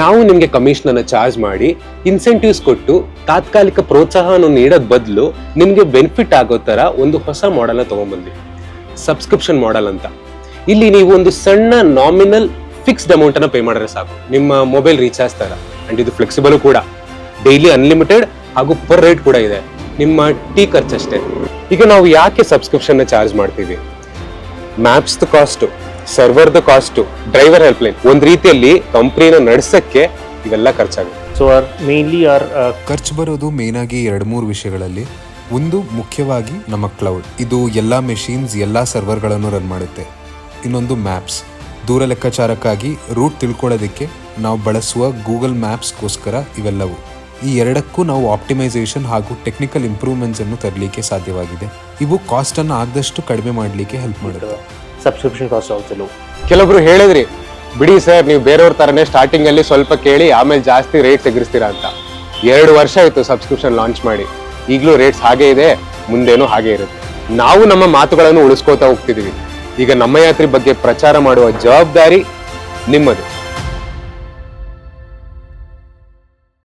ನಾವು ನಿಮಗೆ ಕಮಿಷನ್ ಅನ್ನ ಚಾರ್ಜ್ ಮಾಡಿ ಇನ್ಸೆಂಟಿವ್ಸ್ ಕೊಟ್ಟು ತಾತ್ಕಾಲಿಕ ಪ್ರೋತ್ಸಾಹವನ್ನು ನೀಡೋದ್ ಬದಲು ನಿಮಗೆ ಬೆನಿಫಿಟ್ ಆಗೋ ತರ ಒಂದು ಹೊಸ ಮಾಡೆಲ್ನ ತಗೊಂಡ್ಬಂದ್ವಿ ಸಬ್ಸ್ಕ್ರಿಪ್ಷನ್ ಮಾಡೆಲ್ ಅಂತ. ಇಲ್ಲಿ ನೀವು ಒಂದು ಸಣ್ಣ ನಾಮಿನಲ್ ಫಿಕ್ಸ್ಡ್ ಅಮೌಂಟ್ ಅನ್ನ ಪೇ ಮಾಡಿದ್ರೆ ಸಾಕು. ನಿಮ್ಮ ಮೊಬೈಲ್ ರೀಚಾರ್ಜ್ ತರ ಅಂಡ್ ಇದು ಫ್ಲೆಕ್ಸಿಬಲ್ ಕೂಡ. ಡೈಲಿ ಅನ್ಲಿಮಿಟೆಡ್ ಹಾಗೂ ಪರ್ ರೇಟ್ ಕೂಡ ಇದೆ. ನಿಮ್ಮ ಟೀ ಖರ್ಚಷ್ಟೇ ಈಗ ನಾವು ಯಾಕೆ ಸಬ್ಸ್ಕ್ರಿಪ್ಷನ್ ಚಾರ್ಜ್ ಮಾಡ್ತೀವಿ? ಮ್ಯಾಪ್ಸ್ ಕಾಸ್ಟು ಸರ್ವರ್ದ ಕಾಸ್ಟು ಡ್ರೈವರ್ ಹೆಲ್ಪ್ಲೈನ್ ಒಂದ್ ರೀತಿಯಲ್ಲಿ ಕಂಪ್ನಿನ ನಡೆಸಕ್ಕೆ ಇವೆಲ್ಲ ಖರ್ಚಾಗುತ್ತೆ. ಸೊ ಆರ್ ಮೇನ್ಲಿ uh, ಖರ್ಚು ಬರೋದು ಮೇನ್ ಆಗಿ ಎರಡು ಮೂರು ವಿಷಯಗಳಲ್ಲಿ. ಒಂದು ಮುಖ್ಯವಾಗಿ ನಮ್ಮ ಕ್ಲೌಡ್ ಇದು ಎಲ್ಲ ಮೆಷಿನ್ಸ್ ಎಲ್ಲ ಸರ್ವರ್ಗಳನ್ನು ರನ್ ಮಾಡುತ್ತೆ. ಇನ್ನೊಂದು ಮ್ಯಾಪ್ಸ್ ದೂರ ಲೆಕ್ಕಾಚಾರಕ್ಕಾಗಿ ರೂಟ್ ತಿಳ್ಕೊಳ್ಳೋದಕ್ಕೆ ನಾವು ಬಳಸುವ ಗೂಗಲ್ ಮ್ಯಾಪ್ಸ್ಗೋಸ್ಕರ ಇವೆಲ್ಲವು. ಈ ಎರಡಕ್ಕೂ ನಾವು ಆಪ್ಟಿಮೈಸೇಷನ್ ಹಾಗೂ ಟೆಕ್ನಿಕಲ್ ಇಂಪ್ರೂವ್ಮೆಂಟ್ಸ್ ಅನ್ನು ತರಲಿಕ್ಕೆ ಸಾಧ್ಯವಾಗಿದೆ. ಇವು ಕಾಸ್ಟ್ ಅನ್ನು ಆದಷ್ಟು ಕಡಿಮೆ ಮಾಡಲಿಕ್ಕೆ ಹೆಲ್ಪ್ ಮಾಡುತ್ತೆ. Subscription ಕಾಸ್ಟ್ ಆಲ್ಸೋ ಲೋ ಕೆಲವೊಬ್ರು ಹೇಳಿದ್ರಿ, ಬಿಡಿ ಸರ್, ನೀವು ಬೇರೆಯವ್ರ ತರನೇ ಸ್ಟಾರ್ಟಿಂಗ್ ಅಲ್ಲಿ ಸ್ವಲ್ಪ ಕೇಳಿ, ಆಮೇಲೆ ಜಾಸ್ತಿ ರೇಟ್ ಎಗರಿಸ್ತೀರಾ ಅಂತ. ಎರಡು ವರ್ಷ ಆಯ್ತು ಸಬ್ಸ್ಕ್ರಿಪ್ಷನ್ ಲಾಂಚ್ ಮಾಡಿ. ಈಗಲೂ ರೇಟ್ಸ್ ಹಾಗೆ ಇದೆ, ಮುಂದೇನು ಹಾಗೆ ಇರುತ್ತೆ. ನಾವು ನಮ್ಮ ಮಾತುಗಳನ್ನು ಉಳಿಸ್ಕೋತಾ ಹೋಗ್ತಿದೀವಿ. ಈಗ ನಮ್ಮ ಯಾತ್ರೆ ಬಗ್ಗೆ ಪ್ರಚಾರ ಮಾಡುವ ಜವಾಬ್ದಾರಿ ನಿಮ್ಮದು.